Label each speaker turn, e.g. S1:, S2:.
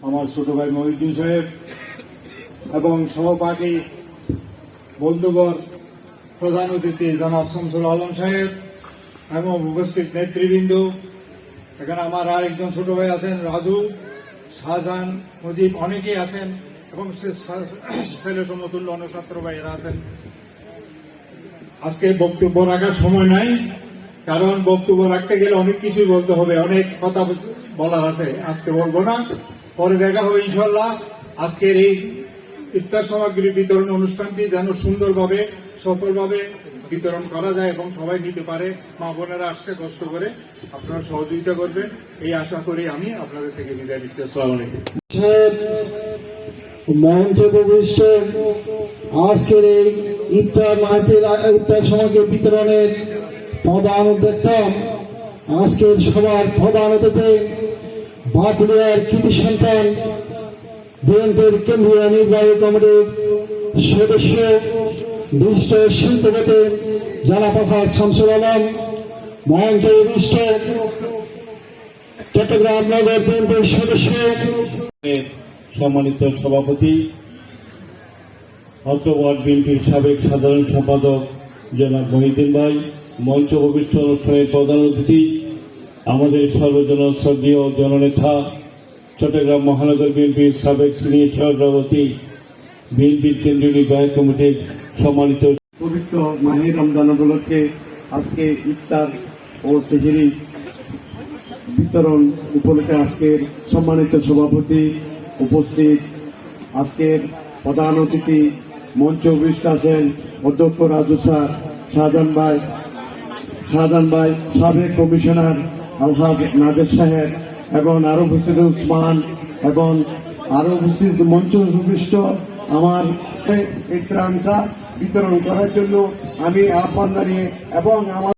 S1: আমার ছোট ভাই মহিউদ্দিন সাহেব এবং সহপাঠী বন্ধুবর প্রধান অতিথি জনাব শামসুল আলম সাহেব এবং উপস্থিত নেতৃবৃন্দ। এখানে আমার আরেকজন ছোট ভাই আছেন, রাজু। শাহজাহান মুজিব অনেকেই আছেন এবং ছেলে সমতুল্য অনেক ছাত্র ভাইয়েরা আছেন। আজকে বক্তব্য রাখার সময় নাই, কারণ বক্তব্য রাখতে গেলে অনেক কিছুই বলতে হবে, অনেক কথা বলার আছে। আজকে বলব না, পরে দেখা হবে ইনশাল্লাহ আজকের এই ইফতার সামগ্রী বিতরণ অনুষ্ঠানটি যেন সুন্দরভাবে সফলভাবে বিতরণ করা যায় এবং সবাই নিতে পারে। মা বোনেরা আসছে, কষ্ট করে আপনারা সহযোগিতা করবেন। এই আশা করি আমি আপনাদের থেকে বিদায় নিচ্ছি। আলাইকুম।
S2: মঞ্চ ভবিষ্য আজকের এই ইফতার মাহফিল, ইফতার সামগ্রী বিতরণের প্রধান উদ্যোক্তা, আজকের সবার প্রধান অতিথি বাঁকুড়িয়ার কৃতি সন্তান, বিএনপির কেন্দ্রীয় নির্বাহী কমিটির সদস্য বিশিষ্ট শিল্পপতি জেলা প্রধান শামসুল আলম মঞ্চ ভবিষ্য চট্টগ্রাম নগর বিএনপির সদস্য,
S3: সম্মানিত সভাপতি, অত্র ওয়ার্ড বিএনপির সাবেক সাধারণ সম্পাদক জনাব মহিউদ্দিন ভাই, মঞ্চ উপবিষ্ট অনুষ্ঠানের প্রধান অতিথি, আমাদের সর্বজন শ্রদ্ধেয় জননেতা, চট্টগ্রাম মহানগর বিএনপির সাবেক সিনিয়র সভাপতি বিএনপির কেন্দ্রীয় নির্বাহী কমিটির সম্মানিত
S4: পবিত্র মাহির রমজান উপলক্ষে আজকে ইফতার ও সেহেরি বিতরণ উপলক্ষে আজকের সম্মানিত সভাপতি উপস্থিত। আজকের প্রধান অতিথি মঞ্চ উপবিষ্ট আছেন অধ্যক্ষ রাজু স্যার, শাহজাহান ভাই শাহজাহান ভাই, সাবেক কমিশনার আলহাজ নাজের সাহেব এবং আরও উপস্থিত উসমান এবং আরও উপস্থিত মঞ্চ উপবিষ্ট আমার এই ত্রাণটা বিতরণ করার জন্য আমি আহ্বান জানিয়ে এবং আমার